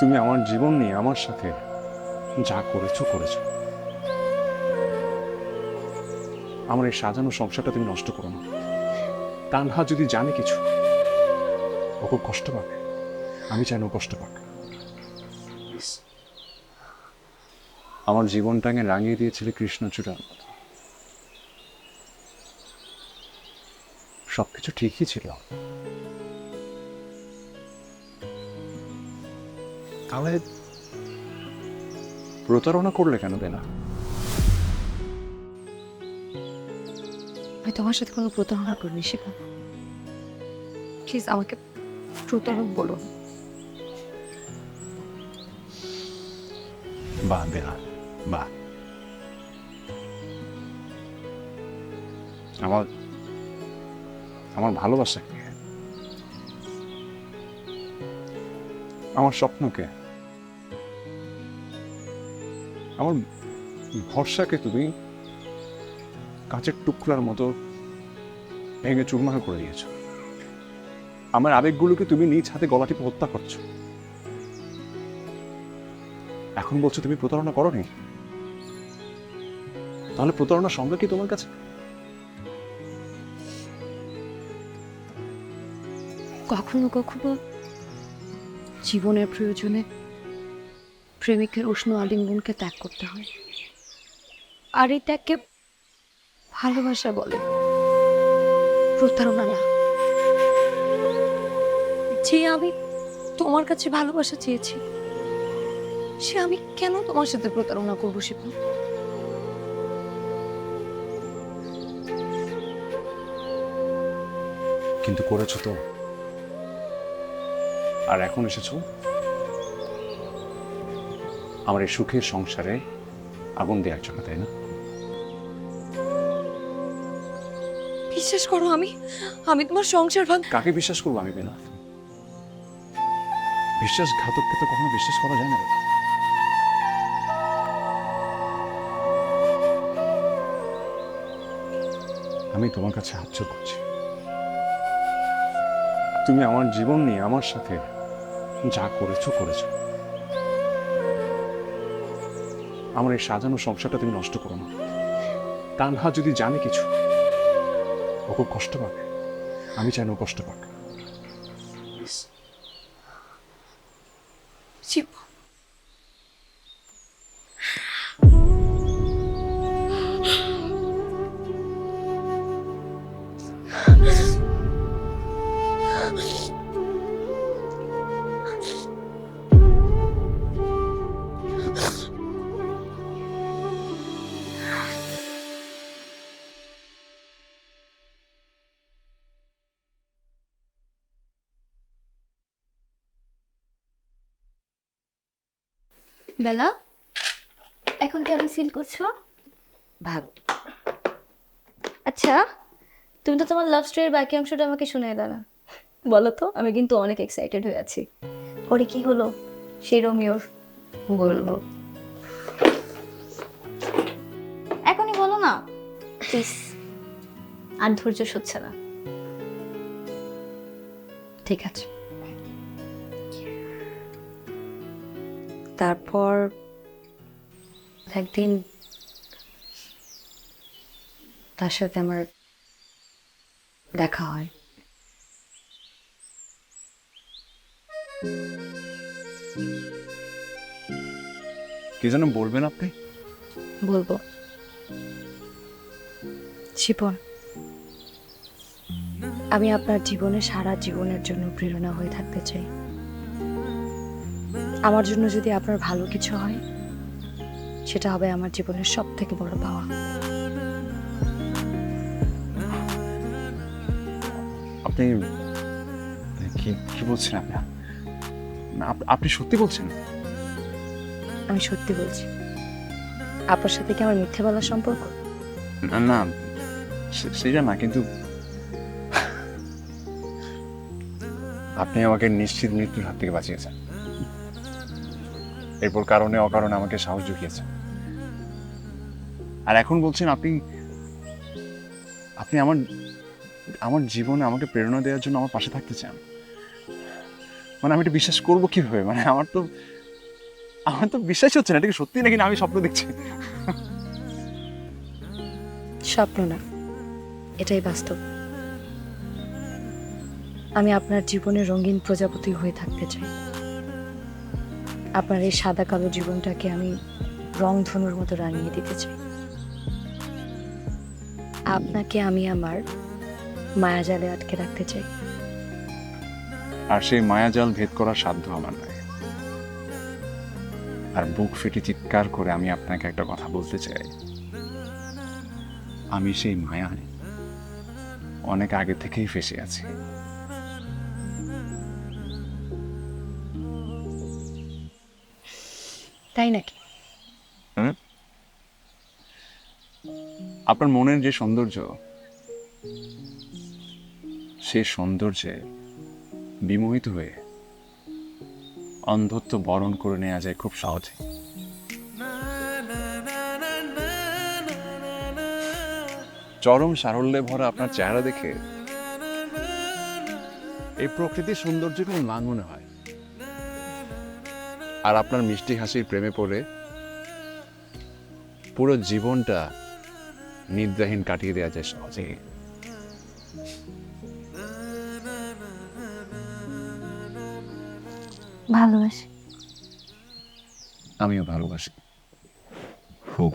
তুমি আমার জীবন নিয়ে আমার সাথে যা করেছ করেছ। আমার এই সাজানো সংসারটা তুমি নষ্ট করো না। তানহা যদি জানে কিছু ও খুব কষ্ট পাবে। আমি চাই না ও কষ্ট পাক। আমার জীবনটাকে রাঙিয়ে দিয়েছিলে কৃষ্ণচূড়ার মতো। সবকিছু ঠিকই ছিল। তাহলে প্রতারণা করলে কেন বেনা? আমি তোমার সাথে কোনো প্রতারণা করিনি শিখা প্লিজ আমাকে প্রতারক বলো। না। বাহ বেলা বাহ আমার আমার ভালোবাসাকে আমার স্বপ্নকে আমার ভরসাকে তুমি কাঁচের টুকরার মতো ভেঙে চুরমার করে দিয়েছ। আমার আবেগগুলোকে তুমি নিজ হাতে গলা টিপে হত্যা করছ। এখন বলছো তুমি প্রতারণা করনি? তাহলে প্রতারণার সঙ্গে কি তোমার কাছে? কখনো কখনো জীবনের প্রয়োজনে প্রেমিকের উষ্ণ আলিঙ্গনকে ত্যাগ করতে হয়। আর এই ত্যাগকে ভালোবাসা বলে। প্রতারণা না। যে আমি তোমার কাছে ভালোবাসা চেয়েছি, সে আমি কেন তোমার সাথে প্রতারণা করব শিপা? কিন্তু করেছ তো। আর এখন এসেছ? আমার এই সুখের সংসারে আগুন দেওয়ার জন্য তাই না? বিশ্বাস করো আমি আমি তোমার সংসার ভাগ কাকে বিশ্বাস করব আমি বেনা বিশ্বাসঘাতককে তো কখনো বিশ্বাস করা যায় না আমি তোমার কাছে হাত জোর করছি। তুমি আমার জীবন নিয়ে আমার সাথে যা করেছ করেছ। আমার এই সাজানো সংসারটা তুমি নষ্ট করো না। তানহা যদি জানে কিছু, ও খুব কষ্ট পাবে। আমি চাই না ও কষ্ট পাক। বেলা এখন কেমন ফিল করছ? ভালো আচ্ছা তুমি তো তোমার লাভ স্টোরির বাকি অংশটা আমাকে শুনে এলে না। বলো তো আমি কিন্তু অনেক এক্সাইটেড হয়ে আছি। পরে কি হলো? সেই রোমিওর। বলব। এখনই বলো না। প্লিজ আর ধৈর্য সচ্ছে না। ঠিক আছে। তারপর একদিন তার সাথে আমার দেখা হয়। কি যেন বলবেন আপনি? বলব। শিপন আমি আপনার জীবনে সারা জীবনের জন্য প্রেরণা হয়ে থাকতে চাই। আমার জন্য যদি আপনার ভালো কিছু হয় সেটা হবে আমার জীবনের সব থেকে বড় পাওয়া। আপনি কি কি বলছেন আপনি? না, আপ- আপনি সত্যি বলছেন? আমি সত্যি বলছি। আপনার সাথে কি আমার মিথ্যে বলার সম্পর্ক? না সেটা না কিন্তু আপনি আমাকে নিশ্চিত মৃত্যুর হাত থেকে বাঁচিয়েছেন। এরপর কারণে, অকারণে আমাকে সাহস জুগিয়েছে। আর এখন বলছেন আপনি আপনি আমার আমার জীবনে আমাকে প্রেরণা দেওয়ার জন্য আমার পাশে থাকতে চান। মানে আমি এটা বিশ্বাস করব কীভাবে? মানে আমার তো আমার তো বিশ্বাস হচ্ছে না, এটা কি সত্যি নাকি না আমি স্বপ্ন দেখছি? স্বপ্ন না, এটাই বাস্তব। আমি আপনার জীবনে রঙিন প্রজাপতি হয়ে থাকতে চাই। আপনার এই সাদা কালো জীবনটাকে আমি রংধনুর মতো রাঙিয়ে দিতে চাই। আপনাকে আমি আমার মায়াজালে আটকে রাখতে চাই। আর সেই মায়াজাল ভেদ করার সাধ্য আমার নাই। আর বুক ফেটে চিৎকার করে আমি আপনাকে একটা কথা বলতে চাই। আমি সেই মায়ায় অনেক আগে থেকেই ফেসে আছি। তাই নাকি? আপনার মনের যে সৌন্দর্য, সে সৌন্দর্যে বিমোহিত হয়ে অন্ধত্ব বরণ করে নেওয়া যায় খুব সহজে। চরম সারল্যে ভরা আপনার চেহারা দেখে এই প্রকৃতির সৌন্দর্যকে মান মনে হয়। আর আপনার মিষ্টি হাসির প্রেমে পড়ে পুরো জীবনটা নিদ্রাহীন কাটিয়ে দেওয়া যায় সহজে। ভালোবাসি। আমিও ভালোবাসি। খুব